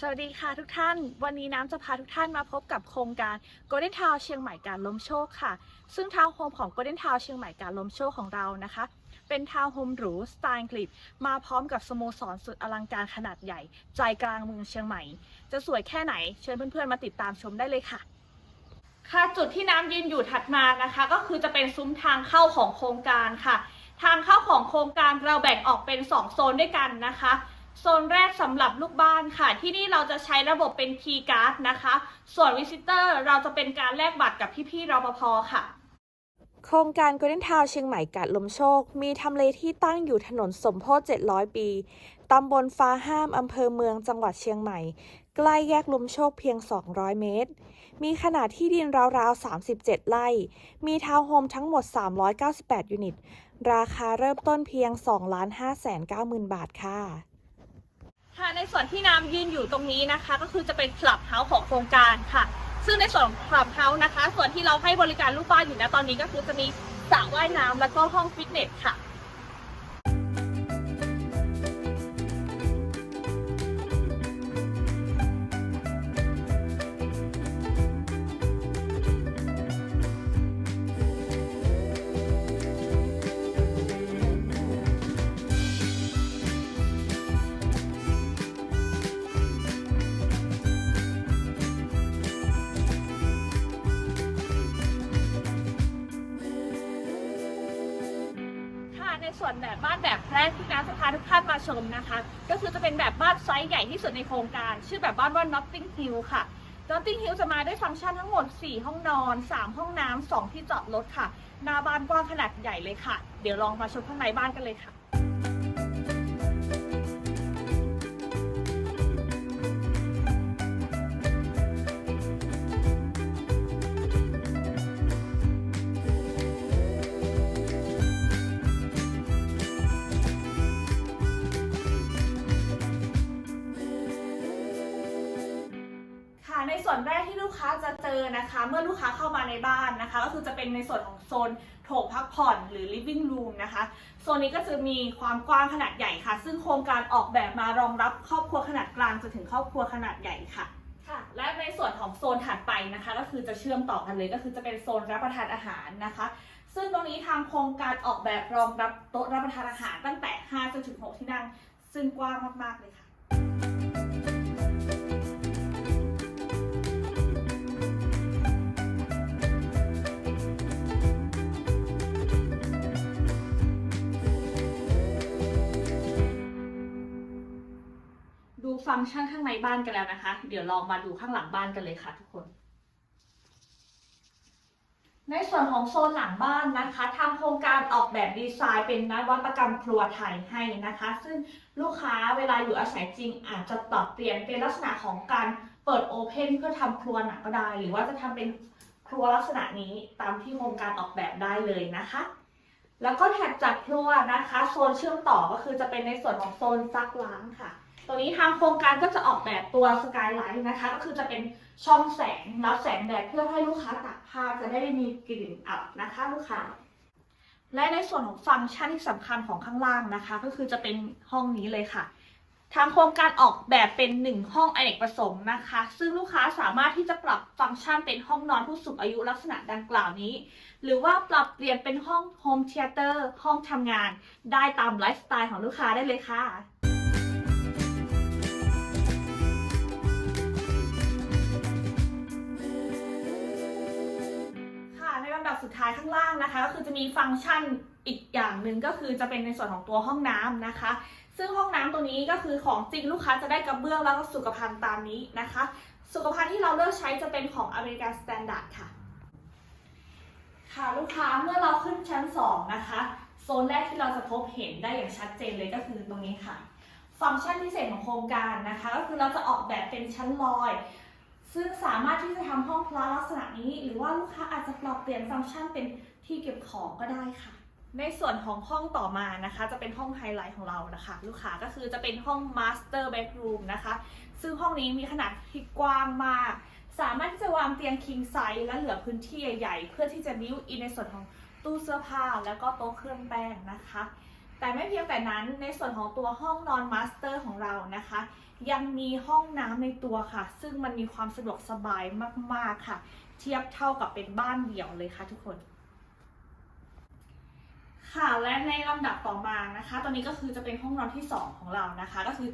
สวัสดีค่ะทุกท่าน วันนี้น้ำจะพาทุกท่านมาพบกับโครงการ Golden Town เชียงใหม่การล้มโชคค่ะ ซึ่งทาวน์โฮมของ Golden Town เชียงใหม่การล้มโชคของเรานะคะ เป็นทาวน์โฮมหรูสไตล์อังกฤษมาพร้อมกับสโมสรสุดอลังการขนาดใหญ่ ใจกลางเมืองเชียงใหม่ จะสวยแค่ไหนเชิญเพื่อนๆมาติดตามชมได้เลยค่ะ ค่ะจุดที่น้ำยืนอยู่ถัดมานะคะ ก็คือจะเป็นซุ้มทางเข้าของโครงการค่ะ ทางเข้าของโครงการเราแบ่งออกเป็น 2 โซนด้วยกันนะคะ โซนแรกสำหรับลูกบ้านค่ะ ที่นี่เราจะใช้ระบบเป็นคีย์การ์ดนะคะ ส่วนวิสิเตอร์เราจะเป็นการแลกบัตรกับพี่ๆรปภค่ะ โครงการ Golden Town เชียงใหม่กาดลมโชค มีทำเลที่ตั้งอยู่ถนนสมโพธิ700 ปี ตำบลฟ้าห้ามอำเภอเมืองจังหวัดเชียงใหม่ ใกล้แยกลมโชคเพียง 200 เมตร มีขนาดที่ดินราวๆ 37 ไร่ มีทาวน์โฮมทั้งหมด 398 ยูนิต ราคาเริ่มต้นเพียง 2 5 9 0 0 0 0 บาทค่ะ ค่ะในส่วนที่น้ำยืนอยู่ตรงนี้นะคะ ก็คือจะเป็นคลับเฮาส์ของโครงการค่ะ ซึ่งในส่วนของคลับเฮาส์นะคะ ส่วนที่เราให้บริการลูกบ้านอยู่นะตอนนี้ก็คือจะมีสระว่ายน้ำแล้วก็ห้องฟิตเนสค่ะ ในส่วนแบบบ้านแบบแรกที่น้ำจะพาทุกท่านมาชมนะคะ ก็คือจะเป็นแบบบ้านไซส์ใหญ่ที่สุดในโครงการ ชื่อแบบบ้านว่า Notting Hill ค่ะ Notting Hill จะมาด้วยฟังก์ชันทั้งหมด 4 ห้องนอน 3 ห้องน้ำ2ที่จอดรถค่ะ หน้าบ้านกว้างขนาดใหญ่เลยค่ะ เดี๋ยวลองมาชมข้างในบ้านกันเลยค่ะ ส่วนแรกที่ลูกค้าจะเจอนะคะ เมื่อลูกค้าเข้ามาในบ้านนะคะ ก็คือจะเป็นในส่วนของโซนโถงพักผ่อนหรือ living room นะคะ โซนนี้ก็จะมีความกว้างขนาดใหญ่ค่ะ ซึ่งโครงการออกแบบมารองรับครอบครัวขนาดกลางจนถึงครอบครัวขนาดใหญ่ค่ะค่ะและในส่วนของโซนถัดไปนะคะ ก็คือจะเชื่อมต่อกันเลยก็คือจะเป็นโซนรับประทานอาหารนะคะ ซึ่งตรงนี้ทางโครงการออกแบบรองรับโต๊ะรับประทานอาหารตั้งแต่5จนถึง6ที่นั่ง ซึ่งกว้างมากๆเลยค่ะ ฟังก์ชันข้างในบ้านกันแล้วนะคะ เดี๋ยวลองมาดูข้างหลังบ้านกันเลยค่ะทุกคน ในส่วนของโซนหลังบ้านนะคะ ทางโครงการออกแบบดีไซน์เป็นนวัตกรรมครัวไทยให้นะคะ ซึ่งลูกค้าเวลาอยู่อาศัยจริง อาจจะปรับเปลี่ยนเป็นลักษณะของการเปิดโอเพนเพื่อทำครัวหนักก็ได้ หรือว่าจะทำเป็นครัวลักษณะนี้ตามที่โครงการออกแบบได้เลยนะคะแล้วก็แถัดจากครัวนะคะ โซนเชื่อมต่อก็คือจะเป็นในส่วนของโซนซักล้างค่ะ ตัวนี้ทางโครงการก็จะออกแบบตัวสกายไลท์นะคะ ก็คือจะเป็นช่องแสงรับแสงแดดเพื่อให้ลูกค้าตากผ้าจะได้ไม่มีกลิ่นอับนะคะลูกค้า และในส่วนของฟังก์ชันที่สำคัญของข้างล่างนะคะ ก็คือจะเป็นห้องนี้เลยค่ะ ทางโครงการออกแบบเป็นหนึ่งห้องอเนกประสงค์นะคะ ซึ่งลูกค้าสามารถที่จะปรับฟังก์ชันเป็นห้องนอนผู้สูงอายุลักษณะดังกล่าวนี้ หรือว่าปรับเปลี่ยนเป็นห้องโฮมเทเตอร์ห้องทำงาน ได้ตามไลฟ์สไตล์ของลูกค้าได้เลยค่ะ ท้ายข้างล่างนะคะ ก็คือจะมีฟังก์ชันอีกอย่างหนึ่งก็คือจะเป็นในส่วนของตัวห้องน้ำนะคะ ซึ่งห้องน้ำตัวนี้ก็คือของจริงลูกค้าจะได้กระเบื้องแล้วก็สุขภัณฑ์ตามนี้นะคะ สุขภัณฑ์ที่เราเลือกใช้จะเป็นของอเมริกันสแตนดาร์ดค่ะ ค่ะลูกค้าเมื่อเราขึ้นชั้น 2 นะคะโซนแรกที่เราจะพบเห็นได้อย่างชัดเจนเลยก็คือตรงนี้ค่ะ ฟังก์ชันพิเศษของโครงการนะคะ ก็คือเราจะออกแบบเป็นชั้นลอย ซึ่งสามารถที่จะทำห้องพระลักษณะนี้ หรือว่าลูกค้าอาจจะปรับเปลี่ยนฟังก์ชันเป็นที่เก็บของก็ได้ค่ะ ในส่วนของห้องต่อมานะคะ จะเป็นห้องไฮไลท์ของเรานะคะ ลูกค้าก็คือจะเป็นห้อง Master Bedroom นะคะ ซึ่งห้องนี้มีขนาดที่กว้างมาก สามารถที่จะวางเตียง king size และเหลือพื้นที่ใหญ่ๆเพื่อที่จะบิ้วอินในส่วนของตู้เสื้อผ้าแล้วก็โต๊ะเครื่องแป้งนะคะ แต่ไม่เพียงแต่นั้นในส่วนของตัวห้องนอนมาสเตอร์ของเรานะคะ ยังมีห้องน้ำในตัวค่ะ ซึ่งมันมีความสะดวกสบายมากๆค่ะ เทียบเท่ากับเป็นบ้านเดี่ยวเลยค่ะทุกคน ค่ะและในลำดับต่อมานะคะ ตอนนี้ก็คือจะเป็นห้องนอนที่ 2 ของเรานะคะ ก็คือ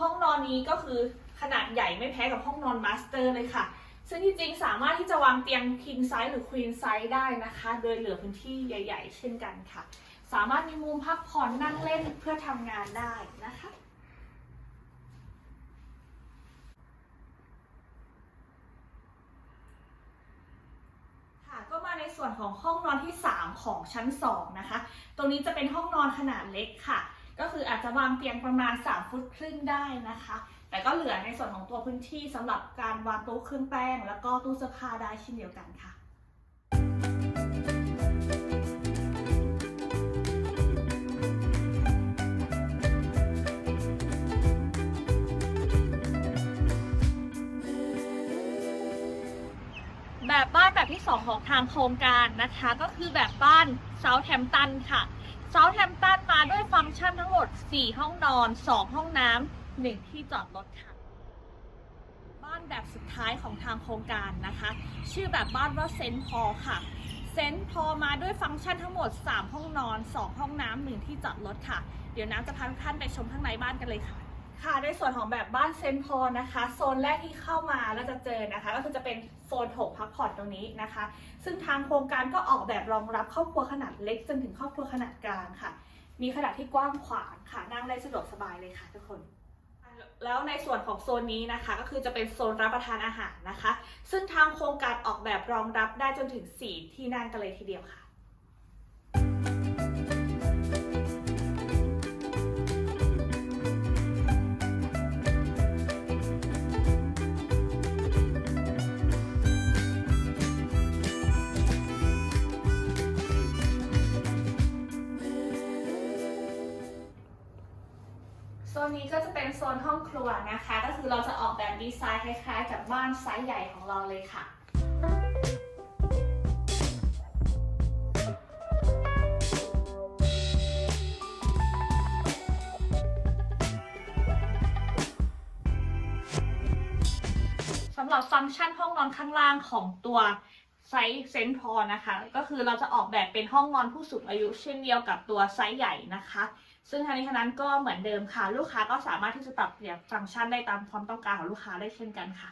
ห้องนอนนี้ก็คือขนาดใหญ่ไม่แพ้กับห้องนอนมาสเตอร์เลยค่ะ ซึ่งที่จริงสามารถที่จะวางเตียง king size หรือ queen size ได้นะคะ โดยเหลือพื้นที่ใหญ่ ๆ เช่นกันค่ะ สามารถมีมุมพักผ่อนนั่งเล่นเพื่อทำงานได้นะคะ ค่ะก็มาในส่วนของห้องนอนที่ 3 ของชั้น 2 นะคะ ตรงนี้จะเป็นห้องนอนขนาดเล็กค่ะ ก็คืออาจจะวางเตียงประมาณ 3 ฟุตครึ่งได้นะคะ แต่ก็เหลือในส่วนของตัวพื้นที่สำหรับการวางโต๊ะเครื่องแป้ง แล้วก็ตู้เสื้อผ้าได้เช่นเดียวกันค่ะ แบบบ้านแบบที่ 2 ของทางโครงการนะคะ ก็คือแบบบ้านเซาแ h มตันค่ะเซาแ h มตันมาด้วยฟังก์ชันทั้งหมด 4 ห้องนอน 2 ห้องน้ำ1ที่จอดรถค่ะ บ้านแบบสุดท้ายของทางโครงการนะคะ ชื่อแบบบ้านว่าเซนพอค่ะเซนพอมาด้วยฟังก์ชันทั้งหมด 3 ห้องนอน 2 ห้องน้ำ1ที่จอดรถค่ะ เดี๋ยวน้ำจะพาทุกท่านไปชมข้างในบ้านกันเลยค่ะ ค่ะในส่วนของแบบบ้านเซนพอนะคะ โซนแรกที่เข้ามาแล้วจะเจอนะคะ ก็คือจะเป็น โซนโถงพักผ่อนตรงนี้นะคะ ซึ่งทางโครงการก็ออกแบบรองรับครอบครัวขนาดเล็กจนถึงครอบครัวขนาดกลางค่ะ มีขนาดที่กว้างขวางค่ะนั่งได้สะดวกสบายเลยค่ะทุกคนแล้วในส่วนของโซนนี้นะคะก็คือจะเป็นโซนรับประทานอาหารนะคะ ซึ่งทางโครงการออกแบบรองรับได้จนถึง 4 ที่นั่งกันเลยทีเดียวค่ะ โซนนี้ก็จะเป็นโซนห้องครัวนะคะ ก็คือเราจะออกแบบดีไซน์คล้ายๆ กับบ้านไซส์ใหญ่ของเราเลยค่ะสำหรับฟังก์ชันห้องนอนข้างล่างของตัว ไซส์เซนพอนะคะ ก็คือเราจะออกแบบเป็นห้องนอนผู้สูงอายุ เช่นเดียวกับตัวไซส์ใหญ่นะคะ ซึ่งทั้งนี้ทั้งนั้นก็เหมือนเดิมค่ะ ลูกค้าก็สามารถที่จะปรับเปลี่ยนฟังก์ชันได้ตามความต้องการของลูกค้าได้เช่นกันค่ะ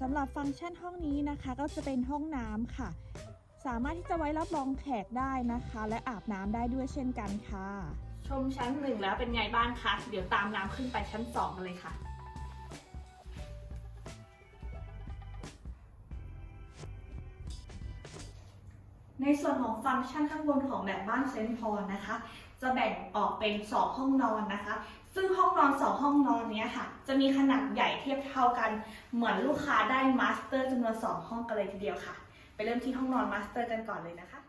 สำหรับฟังก์ชันห้องนี้นะคะก็จะเป็นห้องน้ำค่ะ สามารถที่จะไว้รับรองแขกได้นะคะ และอาบน้ำได้ด้วยเช่นกันค่ะ ชมชั้นหนึ่งแล้วเป็นไงบ้างคะ เดี๋ยวตามน้ำขึ้นไปชั้นสองกันเลยค่ะในส่วนของฟังก์ชันข้างบนของแบบบ้านเซนต์พอลนะคะ จะแบ่งออกเป็น 2 ห้องนอนนะคะ ซึ่งห้องนอน 2 ห้องนอนเนี้ยค่ะ จะมีขนาดใหญ่เทียบเท่ากัน เหมือนลูกค้าได้มาสเตอร์จำนวน 2 ห้องกันเลยทีเดียวค่ะ ไปเริ่มที่ห้องนอนมาสเตอร์กันก่อนเลยนะคะ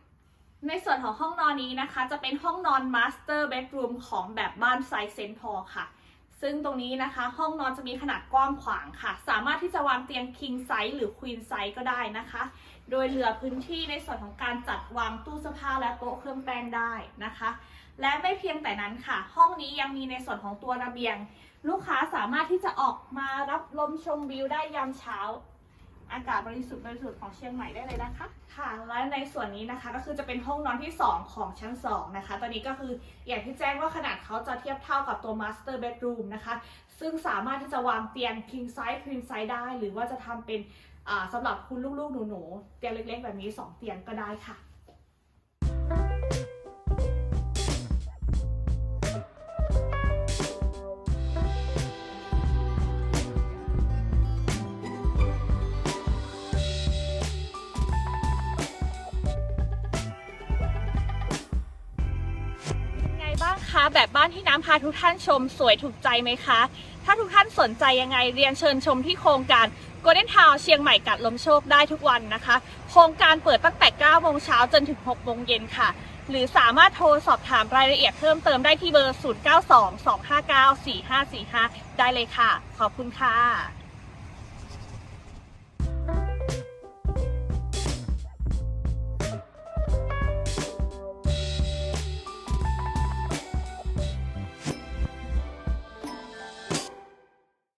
ในส่วนของห้องนอนนี้นะคะ จะเป็นห้องนอนมาสเตอร์เบดรูมของแบบบ้านไซส์เซนพอค่ะ ซึ่งตรงนี้นะคะ ห้องนอนจะมีขนาดกว้างขวางค่ะ สามารถที่จะวางเตียง king size หรือ queen size ก็ได้นะคะ โดยเหลือพื้นที่ในส่วนของการจัดวางตู้เสื้อผ้าและโต๊ะเครื่องแป้งได้นะคะ และไม่เพียงแต่นั้นค่ะ ห้องนี้ยังมีในส่วนของตัวระเบียง ลูกค้าสามารถที่จะออกมารับลมชมวิวได้ยามเช้า อากาศบริสุทธิ์บริสุทธิ์ของเชียงใหม่ได้เลยนะคะ ค่ะและในส่วนนี้นะคะก็คือจะเป็นห้องนอนที่ 2 ของชั้น 2 นะคะ ตอนนี้ก็คืออย่างที่แจ้งว่าขนาดเขาจะเทียบเท่ากับตัว master bedroom นะคะ ซึ่งสามารถที่จะวางเตียง king size queen size ได้ หรือว่าจะทำเป็นสำหรับคุณลูกๆ หนูๆ เตียงเล็กๆ แบบนี้ 2 เตียงก็ได้ค่ะ คะ แบบบ้านที่น้ำพาทุกท่านชมสวยถูกใจไหมคะ ถ้าทุกท่านสนใจยังไงเรียนเชิญชมที่โครงการ Golden Town เชียงใหม่กัดลมโชคได้ทุกวันนะคะ โครงการเปิดตั้งแต่ 9 โมงเช้าจนถึง 6 โมงเย็นค่ะ หรือสามารถโทรสอบถามรายละเอียดเพิ่มเติมได้ที่เบอร์ 0922594545 ได้เลยค่ะ ขอบคุณค่ะ